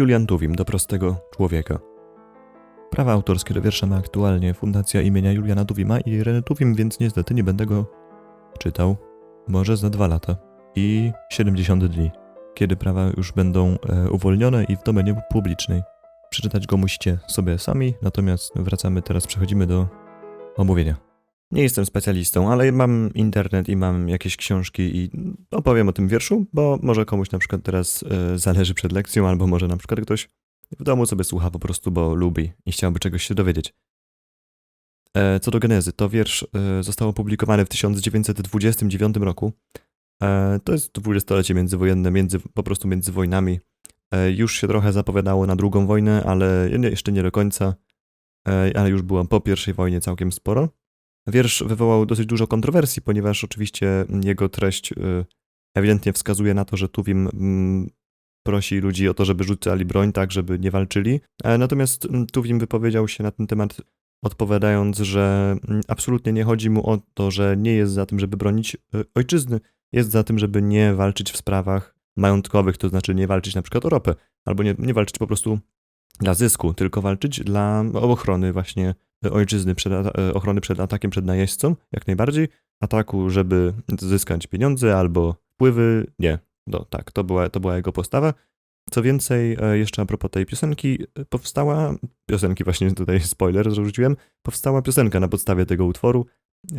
Julian Tuwim do prostego człowieka. Prawa autorskie do wiersza ma aktualnie Fundacja imienia Juliana Tuwima i René Tuwim, więc niestety nie będę go czytał. Może za dwa lata i 70 dni, kiedy prawa już będą e, uwolnione i w domenie publicznej. Przeczytać go musicie sobie sami, natomiast wracamy teraz, przechodzimy do omówienia. Nie jestem specjalistą, ale mam internet i mam jakieś książki i opowiem o tym wierszu, bo może komuś na przykład teraz e, zależy przed lekcją, albo może na przykład ktoś w domu sobie słucha po prostu, bo lubi i chciałby czegoś się dowiedzieć. E, co do genezy, to wiersz e, został opublikowany w 1929 roku. To jest dwudziestolecie międzywojenne, między, po prostu między wojnami. Już się trochę zapowiadało na drugą wojnę, ale jeszcze nie do końca, ale już było po pierwszej wojnie całkiem sporo. Wiersz wywołał dosyć dużo kontrowersji, ponieważ oczywiście jego treść y, ewidentnie wskazuje na to, że Tuwim mm, prosi ludzi o to, żeby rzucali broń, tak, żeby nie walczyli. E, Natomiast mm, Tuwim wypowiedział się na ten temat, odpowiadając, że mm, absolutnie nie chodzi mu o to, że nie jest za tym, żeby bronić y, ojczyzny, jest za tym, żeby nie walczyć w sprawach majątkowych, to znaczy nie walczyć na przykład o ropę, albo nie, nie walczyć po prostu dla zysku, tylko walczyć dla ochrony właśnie ojczyzny, przed, e, ochrony przed atakiem, przed najeźdźcą, jak najbardziej. Ataku, żeby zyskać pieniądze albo wpływy, nie. No tak, to była, to była jego postawa. Co więcej, e, jeszcze a propos tej piosenki, e, powstała, piosenki właśnie tutaj spoiler zarzuciłem, powstała piosenka na podstawie tego utworu.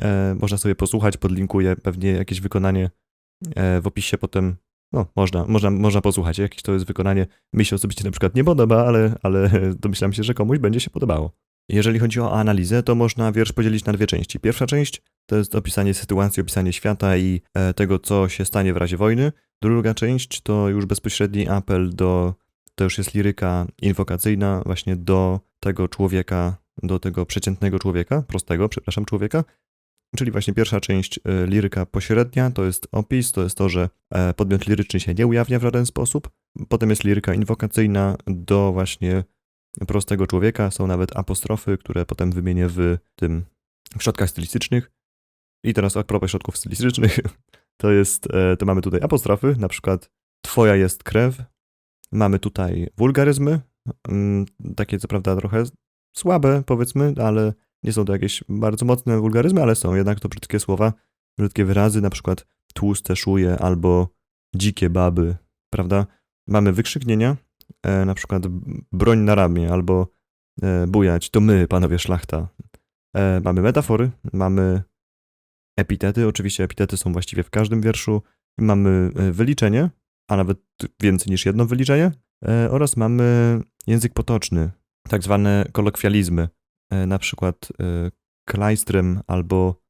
E, można sobie posłuchać, podlinkuję pewnie jakieś wykonanie e, w opisie potem. No, można, można, można posłuchać, jakieś to jest wykonanie. Mi się osobiście na przykład nie podoba, ale, ale domyślam się, że komuś będzie się podobało. Jeżeli chodzi o analizę, to można wiersz podzielić na dwie części. Pierwsza część to jest opisanie sytuacji, opisanie świata i e, tego, co się stanie w razie wojny. Druga część to już bezpośredni apel do, to już jest liryka inwokacyjna właśnie do tego człowieka, do tego przeciętnego człowieka, prostego, przepraszam, człowieka. Czyli właśnie pierwsza część e, liryka pośrednia to jest opis, to jest to, że e, podmiot liryczny się nie ujawnia w żaden sposób. Potem jest liryka inwokacyjna do właśnie prostego człowieka. Są nawet apostrofy, które potem wymienię w tym w środkach stylistycznych. I teraz a propos środków stylistycznych, to jest, e, to mamy tutaj apostrofy, na przykład twoja jest krew. Mamy tutaj wulgaryzmy, mm, takie co prawda trochę słabe powiedzmy, ale nie są to jakieś bardzo mocne wulgaryzmy, ale są jednak to brzydkie słowa, brzydkie wyrazy, na przykład tłuste szuje albo dzikie baby, prawda? Mamy wykrzyknienia, e, na przykład broń na ramię albo e, bujać, to my, panowie szlachta. E, mamy metafory, mamy epitety, oczywiście epitety są właściwie w każdym wierszu. Mamy e, wyliczenie, a nawet więcej niż jedno wyliczenie e, oraz mamy język potoczny, tak zwane kolokwializmy, e, na przykład klajstrem albo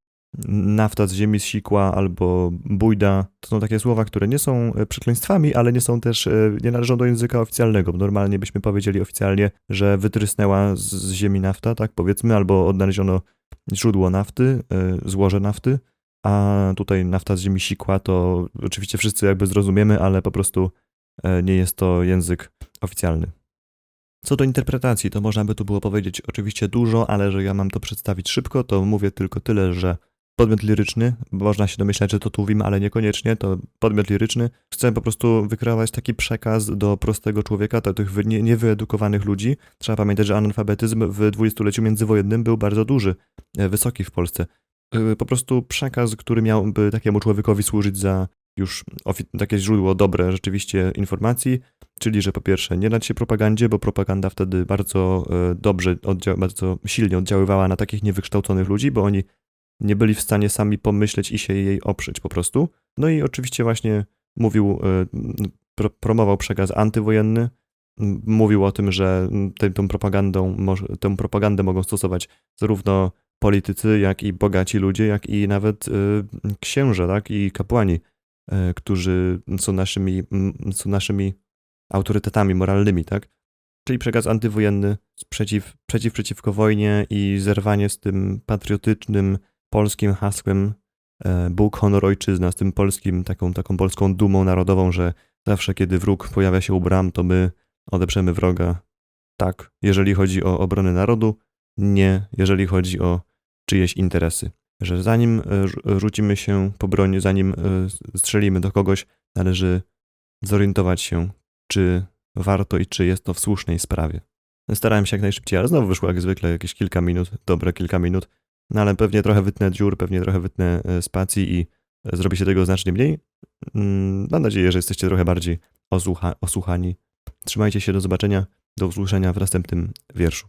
nafta z ziemi zsikła albo bójda. To są takie słowa, które nie są e, przekleństwami, ale nie są też, e, nie należą do języka oficjalnego. Normalnie byśmy powiedzieli oficjalnie, że wytrysnęła z, ziemi nafta, tak powiedzmy, albo odnaleziono źródło nafty, e, złoże nafty, a tutaj nafta z ziemi sikła to oczywiście wszyscy jakby zrozumiemy, ale po prostu nie jest to język oficjalny. Co do interpretacji, to można by tu było powiedzieć oczywiście dużo, ale że ja mam to przedstawić szybko, to mówię tylko tyle, że podmiot liryczny, można się domyślać, że to Tuwim, ale niekoniecznie, to podmiot liryczny. Chcę po prostu wykreować taki przekaz do prostego człowieka, do tych nie- niewyedukowanych ludzi. Trzeba pamiętać, że analfabetyzm w dwudziestoleciu międzywojennym był bardzo duży, e, wysoki w Polsce. E, Po prostu przekaz, który miałby takiemu człowiekowi służyć za już takie źródło dobre rzeczywiście informacji, czyli że po pierwsze nie dać się propagandzie, bo propaganda wtedy bardzo e, dobrze, bardzo silnie oddziaływała na takich niewykształconych ludzi, bo oni nie byli w stanie sami pomyśleć i się jej oprzeć po prostu. No i oczywiście właśnie mówił, e, pro, promował przekaz antywojenny, mówił o tym, że tę, tą propagandą, tę propagandę mogą stosować zarówno politycy, jak i bogaci ludzie, jak i nawet e, księże, tak, i kapłani, e, którzy są naszymi, są naszymi autorytetami moralnymi, tak? Czyli przekaz antywojenny przeciw, przeciw przeciwko wojnie i zerwanie z tym patriotycznym polskim hasłem e, Bóg, honor, ojczyzna, z tym polskim, taką, taką polską dumą narodową, że zawsze kiedy wróg pojawia się u bram, to my odeprzemy wroga. Tak, jeżeli chodzi o obronę narodu, nie, jeżeli chodzi o czyjeś interesy. Że zanim e, rzu- rzucimy się po broń, zanim e, strzelimy do kogoś, należy zorientować się, czy warto i czy jest to w słusznej sprawie. Starałem się jak najszybciej, ale znowu wyszło jak zwykle jakieś kilka minut, dobre kilka minut, no ale pewnie trochę wytnę dziur, pewnie trochę wytnę e, spacji i e, zrobi się tego znacznie mniej. Mm, Mam nadzieję, że jesteście trochę bardziej osłucha- osłuchani. Trzymajcie się, do zobaczenia, do usłyszenia w następnym wierszu.